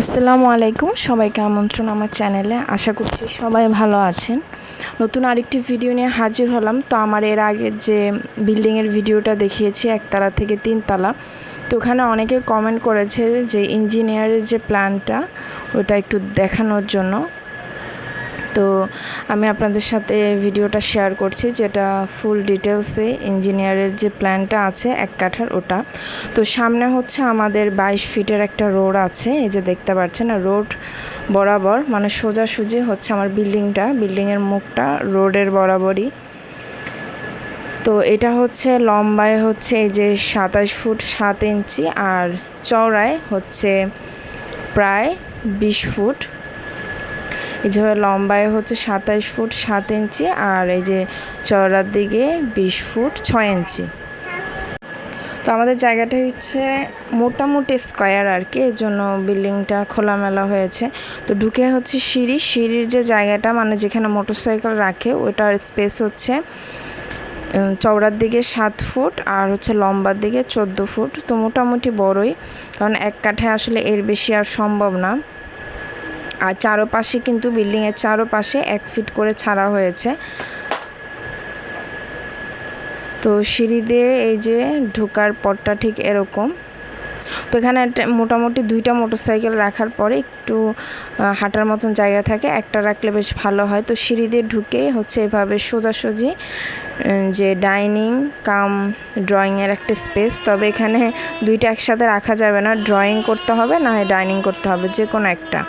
আসসালামু আলাইকুম, সবাইকে আমন্ত্রণ আমার চ্যানেলে। আশা করছি সবাই ভালো আছেন। নতুন আরেকটি ভিডিও নিয়ে হাজির হলাম। তো আমার এর আগে যে বিল্ডিংয়ের ভিডিওটা দেখিয়েছি, একতলা থেকে তিনতলা, তো ওখানে অনেকে কমেন্ট করেছে যে ইঞ্জিনিয়ারের যে প্ল্যানটা ওটা একটু দেখানোর জন্য। তো আমি আপনাদের সাথে ভিডিওটা শেয়ার করছি, যেটা ফুল ডিটেলসে ইঞ্জিনিয়ারের যে প্ল্যানটা আছে, এক কাঠার ওটা। তো সামনে হচ্ছে আমাদের বাইশ ফিটের একটা রোড আছে, এই যে দেখতে পাচ্ছেন রোড বরাবর মানে সোজাসুজি হচ্ছে আমার বিল্ডিংটা বিল্ডিংয়ের মুখটা রোডের বরাবরই। তো এটা হচ্ছে লম্বায় হচ্ছে এই যে সাতাশ ফুট সাত ইঞ্চি, আর চওড়ায় হচ্ছে প্রায় বিশ ফুট। এই লম্বায় হচ্ছে সাতাইশ ফুট সাত ইঞ্চি আর এই যে চওড়ার দিকে বিশ ফুট ছয় ইঞ্চি। তো আমাদের জায়গাটা হচ্ছে মোটামুটি স্কোয়ার আর কি এর জন্য বিল্ডিংটা খোলামেলা হয়েছে। তো ঢুকে হচ্ছে সিঁড়ি, সিঁড়ির যে জায়গাটা মানে যেখানে মোটরসাইকেল রাখে ওটার স্পেস হচ্ছে চওড়ার দিকে সাত ফুট আর হচ্ছে লম্বার দিকে চোদ্দ ফুট। তো মোটামুটি বড়ই, কারণ এক কাঠে আসলে এর বেশি আর সম্ভব না। আর চারোপাশে কিন্তু বিল্ডিংয়ের চারোপাশে এক ফিট করে ছাড়া হয়েছে। তো সিঁড়ি দিয়ে এই যে ঢোকার পরটা ঠিক এরকম। তো এখানে মোটামুটি দুইটা মোটরসাইকেল রাখার পরে একটু হাঁটার মতন জায়গা থাকে, একটা রাখলে বেশ ভালো হয়। তো সিঁড়ি দিয়ে ঢুকে হচ্ছে এভাবে সোজাসুজি যে ডাইনিং, কাম, ড্রয়িংয়ের একটা স্পেস। তবে এখানে দুইটা একসাথে রাখা যাবে না, ড্রয়িং করতে হবে, না হয় ডাইনিং করতে হবে, যে কোনো একটা।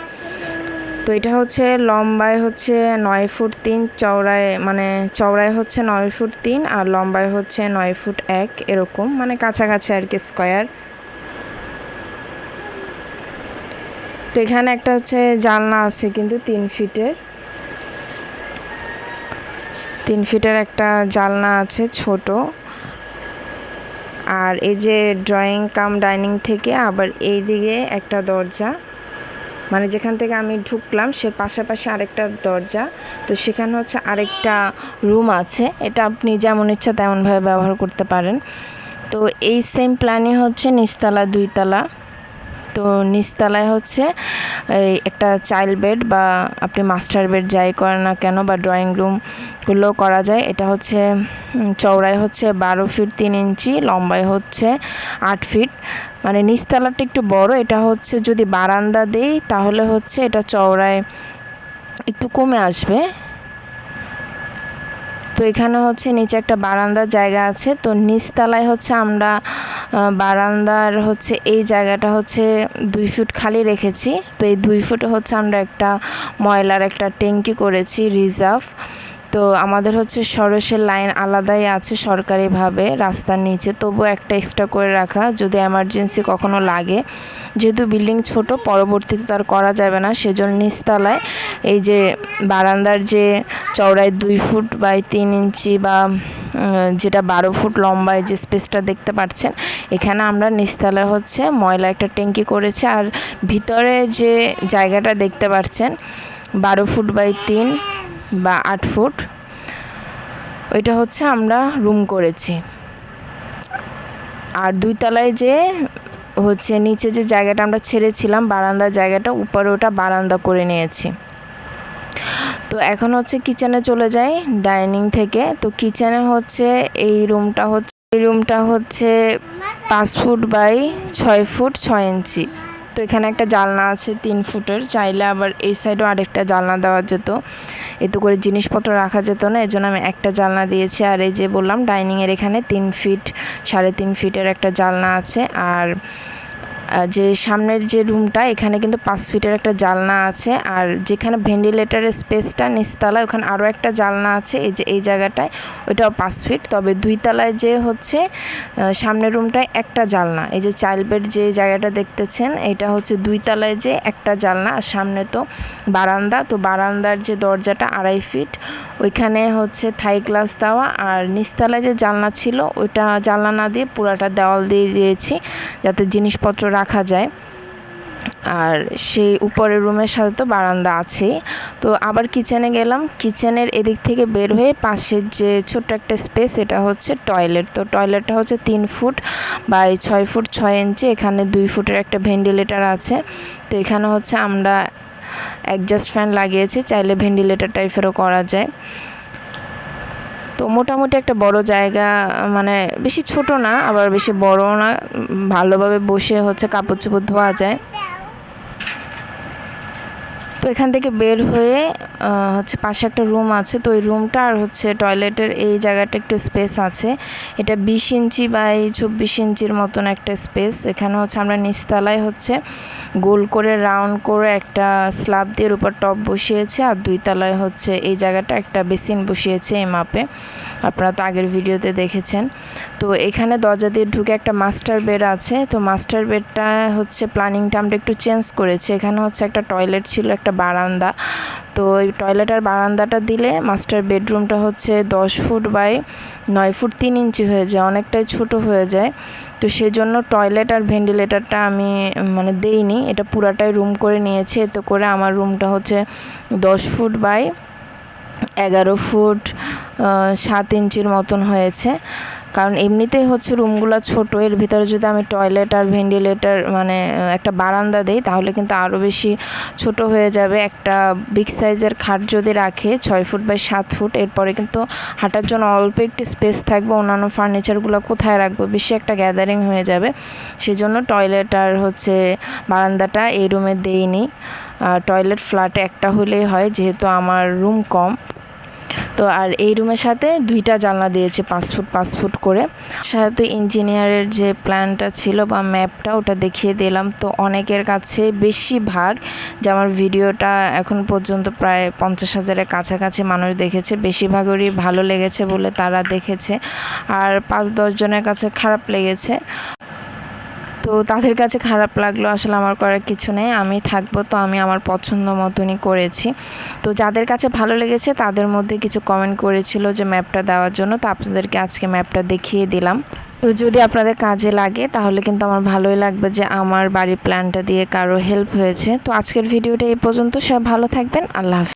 তো এটা হচ্ছে লম্বায় হচ্ছে নয় ফুট তিন, চওড়ায় মানে চওড়ায় হচ্ছে নয় ফুট তিন আর লম্বায় হচ্ছে নয় ফুট এক এরকম মানে কাছাকাছি আর কি স্কোয়ার। তো এখানে একটা হচ্ছে জানলা আছে কিন্তু তিন ফিটের। তিন ফিটের একটা জানলা আছে ছোট। আর এই যে ড্রয়িং কাম ডাইনিং থেকে আবার এই দিকে একটা দরজা। মানে যেখান থেকে আমি ঢুকলাম, সে পাশাপাশি আরেকটা দরজা। তো সেখানে হচ্ছে আরেকটা রুম আছে। এটা আপনি যেমন ইচ্ছা তেমনভাবে ব্যবহার করতে পারেন। তো এই সেম প্ল্যানই হচ্ছে নিচতলা, দুইতলা। তো নিচতলায় হচ্ছে এই একটা চাইল্ড বেড বা আপনি মাস্টার বেড যাই করেন না কেন বা ড্রয়িং রুমগুলোও করা যায়। এটা হচ্ছে চওড়ায় হচ্ছে বারো ফিট তিন ইঞ্চি, লম্বায় হচ্ছে আট ফিট মানে নিচতলাটা একটু বড়, এটা হচ্ছে যদি বারান্দা দেই, তাহলে হচ্ছে এটা চওড়ায় একটু কমে আসবে। তো এখানে হচ্ছে নিচে একটা বারান্দার জায়গা আছে, তো নিচতলায় হচ্ছে আমরা বারান্দার হচ্ছে এই জায়গাটা হচ্ছে দুই ফুট খালি রেখেছি। তো এই দুই ফুটে হচ্ছে আমরা একটা ময়লার একটা ট্যাঙ্কি করেছি, রিজার্ভ। তো আমাদের হচ্ছে সরসের লাইন আলাদাই আছে সরকারিভাবে, রাস্তার নিচে। তবু একটা এক্সট্রা করে রাখা, যদি এমার্জেন্সি কখনো লাগে। যেহেতু বিল্ডিং ছোট, পরবর্তীতে তার করা যাবে না। সেজন্য নিচতলায় এই যে বারান্দার যে চওড়ায় দুই ফুট বাই তিন ইঞ্চি বা যেটা বারো ফুট লম্বায় যে স্পেসটা দেখতে পাচ্ছেন, এখানে আমরা নিচতলায় হচ্ছে ময়লা একটা ট্যাঙ্কি করেছি। আর ভিতরে যে জায়গাটা দেখতে পাচ্ছেন, বারো ফুট বাই তিন বা আট ফুট। ওইটা হচ্ছে আমরা রুম করেছি। আর দুই তলায় যে হচ্ছে নিচে যে জায়গাটা আমরা ছেড়েছিলাম, বারান্দার জায়গাটা, উপরে ওটা বারান্দা করে নিয়েছি। তো এখন হচ্ছে কিচেনে চলে যাই ডাইনিং থেকে। তো কিচেনে হচ্ছে এই রুমটা হচ্ছে, এই রুমটা হচ্ছে পাঁচ ফুট বাই ছয় ফুট ছয় ইঞ্চি। তো এখানে একটা জালনা আছে তিন ফুটের। চাইলে আবার এই সাইডেও আরেকটা জালনা দেওয়া যেত। এতে করে জিনিসপত্র রাখা যেত না, এজন্য আমি একটা জালনা দিয়েছি। আর এই যে বললাম ডাইনিংয়ের এখানে তিন ফিট সাড়ে তিন ফিটের একটা জালনা আছে। আর যে সামনের যে রুমটা, এখানে কিন্তু পাঁচ ফিটের একটা জালনা আছে। আর যেখানে ভেন্টিলেটারের স্পেসটা নিচতলায় ওখানে আরও একটা জালনা আছে, এই যে, এই জায়গাটায়। ওইটাও পাঁচ ফিট, তবে দুই তলায় যে হচ্ছে সামনের রুমটায় একটা জালনা। এই যে চাইল্ড বেড যে জায়গাটা দেখতেছেন, এটা হচ্ছে দুই তলায় যে একটা জালনা। আর সামনে তো বারান্দা, তো বারান্দার যে দরজাটা আড়াই ফিট, ওইখানে হচ্ছে থাই গ্লাস দেওয়া। আর নিচতলায় যে জালনা ছিল, ওইটা জানলা না দিয়ে পুরাটা দেওয়াল দিয়ে দিয়েছি, যাতে জিনিসপত্র রাখা যায়। আর সেই উপরের রুমের সাথে তো বারান্দা আছেই। তো আবার কিচেনে গেলাম। কিচেনের এদিক থেকে বের হয়ে পাশের যে ছোট্ট একটা স্পেস এটা হচ্ছে টয়লেট তো টয়লেটটা হচ্ছে তিন ফুট বাই ছয় ফুট ছয় ইঞ্চি এখানে দুই ফুটের একটা ভেন্টিলেটার আছে। তো এখানে হচ্ছে আমরা অ্যাডজাস্ট ফ্যান লাগিয়েছি। চাইলে ভেন্টিলেটার টাইপেরও করা যায়। তো মোটামুটি একটা বড় জায়গা মানে বেশি ছোট না, আবার বেশি বড় না, ভালোভাবে বসে হচ্ছে কাপড় চোপড় ধোয়া যায়। তো এখান থেকে বের হয়ে হচ্ছে পাশে একটা রুম আছে। তো ওই রুমটা আর হচ্ছে টয়লেটের এই জায়গাটা একটু স্পেস আছে। এটা বিশ ইঞ্চি বাই চব্বিশ ইঞ্চির মতন একটা স্পেস। এখানে হচ্ছে আমরা নিচতলায় হচ্ছে গোল করে, রাউন্ড করে একটা স্ল্যাব দিয়ে উপর টপ বসিয়েছে আর দুই তলায় হচ্ছে এই জায়গাটা একটা বেসিন বসিয়েছে এই মাপে। আপনারা তো আগের ভিডিওতে দেখেছেন। তো এখানে দরজা দিয়ে ঢুকে একটা মাস্টার বেড আছে। তো মাস্টার বেডটা হচ্ছে প্ল্যানিংটা আমরা একটু চেঞ্জ করেছি। এখানে হচ্ছে একটা টয়লেট ছিল, একটা বারান্দা। তো ওই টয়লেট আর বারান্দাটা দিলে মাস্টার বেডরুমটা হচ্ছে দশ ফুট বাই নয় ফুট তিন ইঞ্চি হয়ে যায়, অনেকটাই ছোট হয়ে যায়। তো সেই জন্য টয়লেট আর ভেন্টিলেটারটা আমি মানে দেইনি, এটা পুরাটাই রুম করে নিয়েছি। এতে করে আমার রুমটা হচ্ছে দশ ফুট বাই এগারো ফুট সাত ইঞ্চির মতন হয়েছে। কারণ এমনিতেই হচ্ছে রুমগুলো ছোট, এর ভিতরে যদি আমি টয়লেট আর ভেন্টিলেটার মানে একটা বারান্দা দিই, তাহলে কিন্তু আরও বেশি ছোট হয়ে যাবে। একটা বিগ সাইজের খাট যদি রাখে, ছয় ফুট বাই সাত ফুট, এরপরে কিন্তু হাঁটার জন্য অল্প একটু স্পেস থাকবে, অন্যান্য ফার্নিচারগুলো কোথায় রাখব? বেশি একটা গ্যাদারিং হয়ে যাবে। সেজন্য টয়লেট আর হচ্ছে বারান্দাটা এই রুমে দেইনি। টয়লেট ফ্ল্যাটে একটা হলেই হয়, যেহেতু আমার রুম কম। তো আর এই রুমের সাথে দুইটা জানলা দিয়েছে, পাঁচ ফুট পাঁচ ফুট করে। সাথে ইঞ্জিনিয়ারের যে প্ল্যানটা ছিল বা ম্যাপটা ওটা দেখিয়ে দিলাম। তো অনেকের কাছে বেশিরভাগ, যে আমার ভিডিওটা এখন পর্যন্ত প্রায় পঞ্চাশ হাজারের কাছাকাছি মানুষ দেখেছে, বেশিরভাগেরই ভালো লেগেছে বলে তারা দেখেছে। আর পাঁচ দশ জনের কাছে খারাপ লেগেছে। তো তাদের কাছে খারাপ লাগল, আসলে আমার করার কিছু নেই, আমি থাকব তো আমি আমার পছন্দ মতনই করেছি। তো যাদের কাছে ভালো লেগেছে তাদের মধ্যে কিছু কমেন্ট করেছিল যে ম্যাপটা দেওয়ার জন্য, তো আপনাদেরকে আজকে ম্যাপটা দেখিয়ে দিলাম। তো যদি আপনাদের কাজে লাগে তাহলে কিন্তু আমার ভালোই লাগবে যে আমার বাড়ির প্ল্যানটা দিয়ে কারও হেল্প হয়েছে। তো আজকের ভিডিওটা এই পর্যন্ত সব ভালো থাকবেন, আল্লাহ হাফিজ।